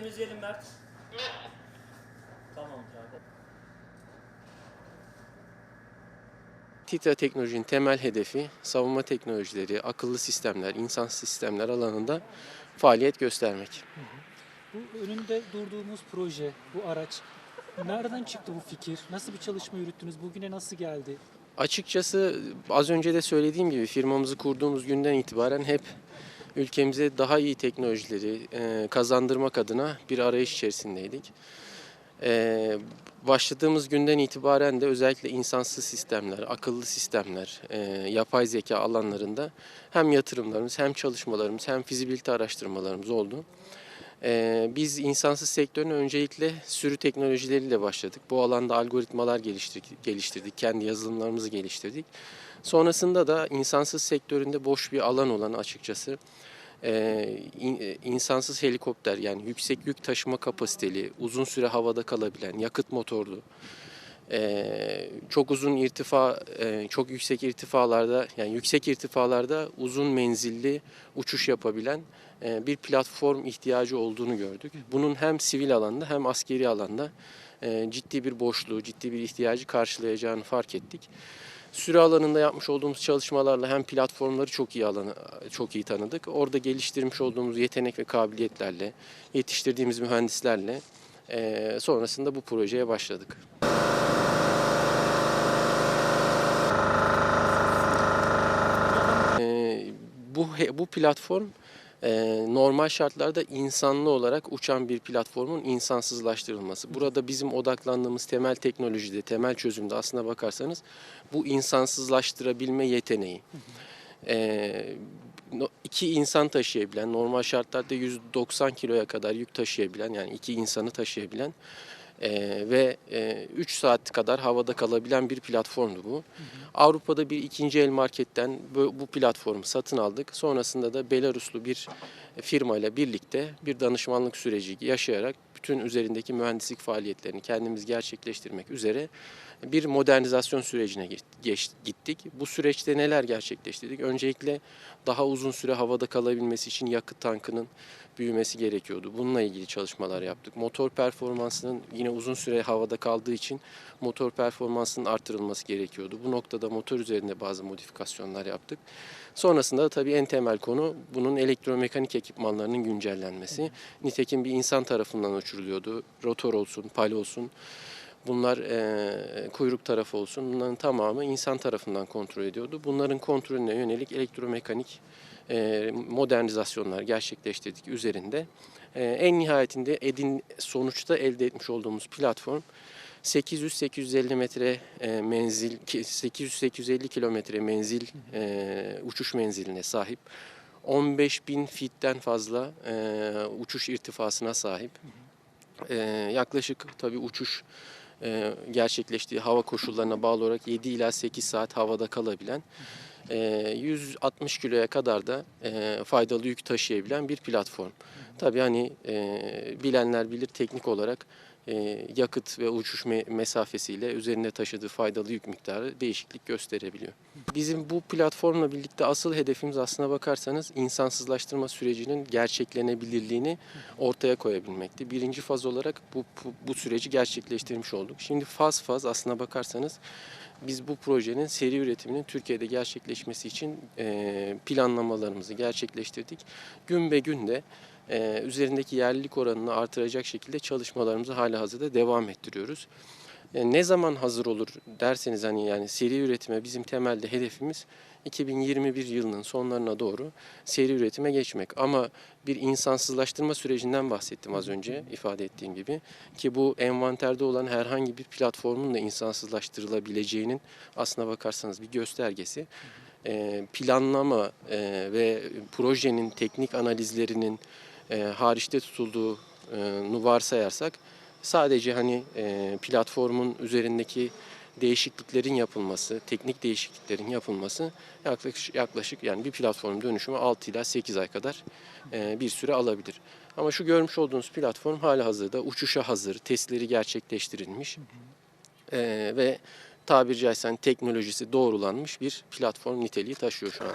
temizleyelim Mert. Tamamdır abi. TİTA teknolojinin temel hedefi savunma teknolojileri, akıllı sistemler, insan sistemler alanında faaliyet göstermek. Bu önünde durduğumuz proje, bu araç nereden çıktı bu fikir? Nasıl bir çalışma yürüttünüz? Bugüne nasıl geldi? Açıkçası az önce de söylediğim gibi firmamızı kurduğumuz günden itibaren hep ülkemize daha iyi teknolojileri e, kazandırmak adına bir arayış içerisindeydik. E, başladığımız günden itibaren de özellikle insansız sistemler, akıllı sistemler, e, yapay zeka alanlarında hem yatırımlarımız hem çalışmalarımız hem fizibilite araştırmalarımız oldu. Ee, biz insansız sektörüne öncelikle sürü teknolojileriyle başladık. Bu alanda algoritmalar geliştirdik, geliştirdik, kendi yazılımlarımızı geliştirdik. Sonrasında da insansız sektöründe boş bir alan olan açıkçası e, e, insansız helikopter yani yüksek yük taşıma kapasiteli, uzun süre havada kalabilen, yakıt motorlu, e, çok uzun irtifa, e, çok yüksek irtifalarda yani yüksek irtifalarda uzun menzilli uçuş yapabilen e, bir platform ihtiyacı olduğunu gördük. Bunun hem sivil alanda hem askeri alanda e, ciddi bir boşluğu, ciddi bir ihtiyacı karşılayacağını fark ettik. Süre alanında yapmış olduğumuz çalışmalarla hem platformları çok iyi alanı çok iyi tanıdık. Orada geliştirmiş olduğumuz yetenek ve kabiliyetlerle, yetiştirdiğimiz mühendislerle sonrasında bu projeye başladık. Ee, bu platform e, normal şartlarda insanlı olarak uçan bir platformun insansızlaştırılması. Burada bizim odaklandığımız temel teknolojide, temel çözümde aslına bakarsanız bu insansızlaştırabilme yeteneği. No- iki insan taşıyabilen, normal şartlarda 190 kiloya kadar yük taşıyabilen, yani iki insanı taşıyabilen e, ve 3 saat kadar havada kalabilen bir platformdu bu. Avrupa'da bir ikinci el marketten bu, bu platformu satın aldık. Sonrasında da Belaruslu bir firmayla birlikte bir danışmanlık süreci yaşayarak bütün üzerindeki mühendislik faaliyetlerini kendimiz gerçekleştirmek üzere bir modernizasyon sürecine gittik. Bu süreçte neler gerçekleştirdik? Öncelikle daha uzun süre havada kalabilmesi için yakıt tankının büyümesi gerekiyordu. Bununla ilgili çalışmalar yaptık. Motor performansının yine uzun süre havada kaldığı için motor performansının artırılması gerekiyordu. Bu noktada motor üzerinde bazı modifikasyonlar yaptık. Sonrasında da tabii en temel konu bunun elektromekanik ekipmanlarının güncellenmesi. Nitekim bir insan tarafından uçuruluyordu. Rotor olsun, pal olsun. Bunlar eee, kuyruk tarafı olsun. Bunların tamamı insan tarafından kontrol ediyordu. Bunların kontrolüne yönelik elektromekanik eee, modernizasyonlar gerçekleştirdik üzerinde. Eee, en nihayetinde edin sonuçta elde etmiş olduğumuz platform 800-850 metre e, menzil, 800-850 kilometre menzil e, uçuş menziline sahip. 15 bin fitten fazla e, uçuş irtifasına sahip. E, yaklaşık tabii uçuş e, gerçekleştiği hava koşullarına bağlı olarak 7 ila 8 saat havada kalabilen, e, 160 kiloya kadar da e, faydalı yük taşıyabilen bir platform. Tabii hani e, bilenler bilir teknik olarak yakıt ve uçuş me- mesafesiyle üzerinde taşıdığı faydalı yük miktarı değişiklik gösterebiliyor. Bizim bu platformla birlikte asıl hedefimiz aslına bakarsanız insansızlaştırma sürecinin gerçeklenebilirliğini ortaya koyabilmekti. Birinci faz olarak bu, bu, bu süreci gerçekleştirmiş olduk. Şimdi faz faz aslına bakarsanız biz bu projenin seri üretiminin Türkiye'de gerçekleşmesi için e, planlamalarımızı gerçekleştirdik. Gün be gün de e, üzerindeki yerlilik oranını artıracak şekilde çalışmalarımızı hala hazırda devam ettiriyoruz. E, ne zaman hazır olur derseniz hani yani seri üretime bizim temelde hedefimiz 2021 yılının sonlarına doğru seri üretime geçmek. Ama bir insansızlaştırma sürecinden bahsettim az önce ifade ettiğim gibi ki bu envanterde olan herhangi bir platformun da insansızlaştırılabileceğinin aslına bakarsanız bir göstergesi. E, planlama ve projenin teknik analizlerinin e, hariçte tutulduğunu varsayarsak sadece hani e, platformun üzerindeki değişikliklerin yapılması, teknik değişikliklerin yapılması yaklaşık, yaklaşık yani bir platform dönüşümü 6 ila 8 ay kadar e, bir süre alabilir. Ama şu görmüş olduğunuz platform hala hazırda uçuşa hazır, testleri gerçekleştirilmiş e, ve tabiri caizse hani teknolojisi doğrulanmış bir platform niteliği taşıyor şu an.